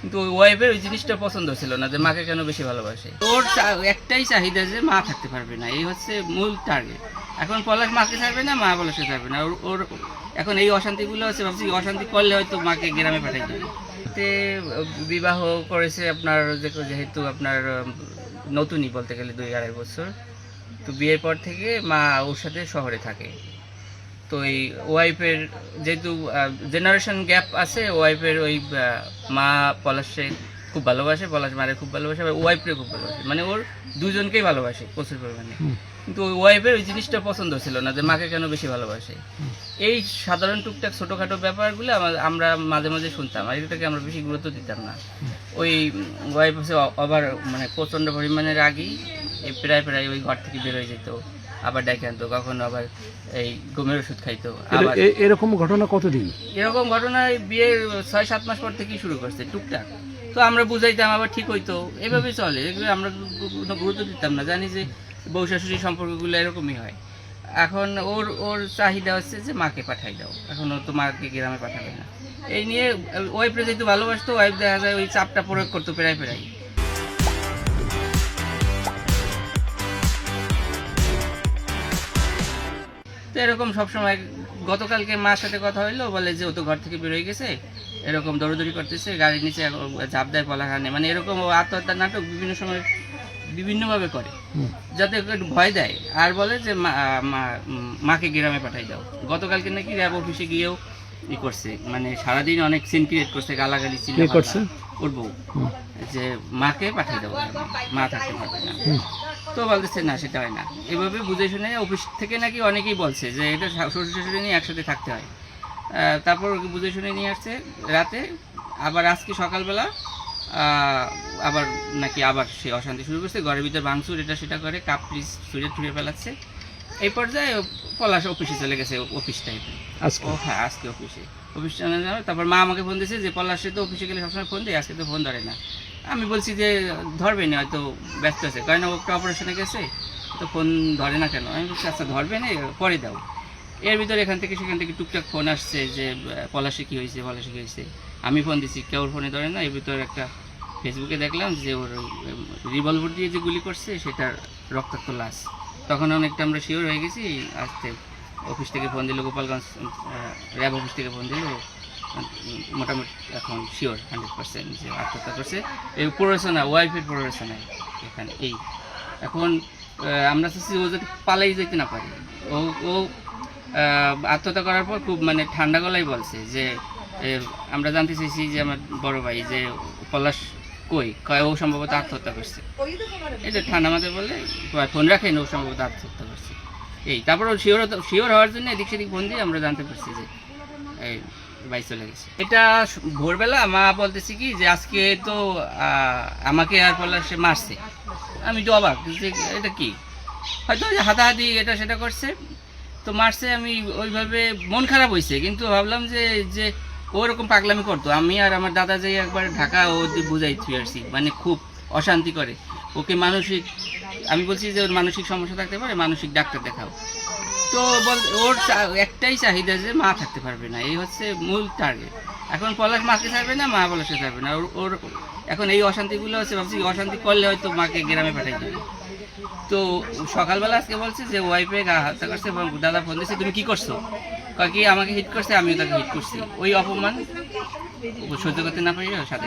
কিন্তু ওই ওয়াইফের ওই জিনিসটা পছন্দ ছিল না, যে মাকে কেন বেশি ভালোবাসে? ওর একটাই চাহিদা যে মা থাকতে পারবে না, এই হচ্ছে মূল টার্গেট এখন পলাশ মাকে ছাড়বে না, মা পলাশকে ছাড়বে না। ওর এখন এই অশান্তিগুলো হচ্ছে, ভাবছি অশান্তি করলে হয়তো মাকে গ্রামে পাঠাই দেবে। বিবাহ করেছে আপনার যেহেতু আপনার নতুনই বলতে গেলে দুই আড়াই বছর। তো বিয়ের পর থেকে মা ওর সাথে শহরে থাকে। তো এই ওয়াইফের যেহেতু জেনারেশন গ্যাপ আছে ওয়াইফের ওই মা পলাশে খুব ভালোবাসে পলাশ মারে খুব ভালোবাসে আবার ওয়াইফকে খুব ভালোবাসে। মানে ওর দুজনকেই ভালোবাসে প্রচুর পরিমাণে। কিন্তু ওই ওয়াইফের ওই জিনিসটা পছন্দ ছিল না যে মাকে কেন বেশি ভালোবাসে। এই সাধারণ টুকটাক ছোটোখাটো ব্যাপারগুলো আমা- আমরা মাঝে মাঝে শুনতাম আর এটাকে আমরা বেশি গুরুত্ব দিতাম না। ওই ওয়াইফ হচ্ছে আবার মানে প্রচণ্ড পরিমাণে রাগি এই প্রায় প্রায় ওই ঘর থেকে বেরোয় যেত। আবার ডেকে আনতো কখনো আবার এই ঘুমের ওষুধ খাইতো আবার এরকম ঘটনা কতদিন? এরকম ঘটনায় বিয়ের ছয় সাত মাস পর থেকেই শুরু করছে টুকটাক। তো আমরা বুঝাইতাম আবার ঠিক হইতো এভাবে চলে এগুলো আমরা কোনো গুরুত্ব দিতাম না জানি যে বউ শাশুড়ি সম্পর্কগুলো এরকমই হয়। এখন ওর ওর চাহিদা হচ্ছে যে মাকে পাঠাই দাও এখন ও তো মাকে গ্রামে পাঠাবে না। এই নিয়ে ওয়াইফরে যেহেতু ভালোবাসতো ওয়াইফ দেখা যায় ওই চাপটা প্রয়োগ করতো প্রায় প্রায়। তো এরকম সবসময় গতকালকে মার সাথে কথা হইল বলে যে ও তো ঘর থেকে বেরোয় গেছে এরকম দৌড়দৌড়ি করতেছে গাড়ির নিচে ঝাঁপ দেয় পলাখানে। মানে এরকম ও আত্মহত্যার নাটক বিভিন্ন সময় বিভিন্নভাবে করে যাতে একটু ভয় দেয়। আর বলে যে মাকে গ্রামে পাঠাই দাও। গতকালকে নাকি র্যাব অফিসে গিয়েও ই করছে মানে সারাদিন অনেক সিন ক্রিয়েট করছে গালাগালি চিল্লা করছে? ওর বউ। যে মাকে পাঠিয়ে দেবো মা থাকতে পারবে না তো বলতেছে না সেটা হয় না। এভাবে বুঝে শুনে অফিস থেকে নাকি অনেকেই বলছে যে এটা শ্বশুর শাশুড়ি নিয়ে একসাথে থাকতে হয়। তারপর ওকে বুঝে শুনে নিয়ে আসছে রাতে। আবার আজকে সকালবেলা আবার নাকি আবার সে অশান্তি শুরু করছে। ঘরের ভিতরে ভাঙচুর এটা সেটা করে কাপ পিস ছুঁড়ে ছুঁড়ে ফেলাচ্ছে। এই পর্যায়ে পলাশ অফিসে চলে গেছে অফিস টাইপে ও হ্যাঁ আজকে অফিসে। অফিস চলে যাবে তারপর মা আমাকে ফোন দিয়েছে যে পলাশে তো অফিসে গেলে সবসময় ফোন দেয় আজকে তো ফোন ধরে না। আমি বলছি যে, ধরবে না, হয়তো ব্যস্ত আছে। কারণ একটা অপারেশনে গেছে, তো ফোন ধরে না কেন? আমি বলছি আচ্ছা ধরবে না, পরে দাও। এর ভিতরে এখান থেকে, সেখান থেকে টুকটাক ফোন আসছে যে, পলাশে কী হয়েছে, পলাশে কী হয়েছে? আমি ফোন দিছি, কেউ ফোনে ধরে না। এর ভিতরে একটা ফেসবুকে দেখলাম যে, ওর রিভলভার দিয়ে যে গুলি করছে, সেটার রক্তাক্ত লাশ। তখন অনেকটা আমরা শিওর হয়ে গেছি আসতে অফিস থেকে ফোন দিল গোপালগঞ্জ র্যাব অফিস থেকে ফোন দিল। মোটামুটি এখন শিওর হান্ড্রেড পার্সেন্ট যে আত্মহত্যা করছে। এই প্ররোচনা ওয়াইফের প্ররোচনায় এখানে, এই। এখন আমরা চাচ্ছি ও যদি পালাই যেতে না পারে। ও ও আত্মহত্যা করার পর খুব মানে ঠান্ডা গলায় বলছে যে আমরা জানতে চাইছি যে আমার বড় ভাই যে পলাশ কই? কয়, ও সম্ভবত আত্মহত্যা করছে। যে ঠান্ডা মাথায় বললে ফোন রাখেন, ও সম্ভবত আত্মহত্যা করছে। এই, তারপর শিওর শিওর হওয়ার জন্য এদিক সেদিক ফোন দিয়ে আমরা জানতে পারছি যে, এই ভাই চলে গেছে। এটা স- ভোরবেলা মা বলতেছি কি যে আজকে তো আমাকে আর পলাশে মারছে। আমি তো অবাক, যে এটা কি? হয়তো হাতাহাতি এটা সেটা করছে। তো মারছে, আমি ওইভাবে মন খারাপ হয়েছে কিন্তু ভাবলাম যে যে ওরকম পাগলামি করতো। আমি আর আমার দাদা যাই একবার ঢাকা ও বুঝাই থুয়ে আসছি মানে খুব অশান্তি করে। ওকে মানসিক, আমি বলছি যে ওর মানসিক সমস্যা থাকতে পারে, মানসিক ডাক্তার দেখাও। তো বল, ওর একটাই চাহিদা যে মা থাকতে পারবে না, এই হচ্ছে মূল টার্গেট এখন পলাশ মাকে ছাড়বে না, মা পলাশে ছাড়বে না। ওর এখন এই অশান্তিগুলো হচ্ছে, ভাবছি অশান্তি করলে হয়তো মাকে গ্রামে পাঠাই দেবে। তো সকালবেলা আজকে বলছে যে ওয়াইফে গা হত্যা করছে এবং দাদা ফোন দিয়েছে তুমি কি করছ? কাকি আমাকে হিট করছে, আমিও তাকে হিট করছি। ওই অপমান সহ্য করতে না পারি সাথে।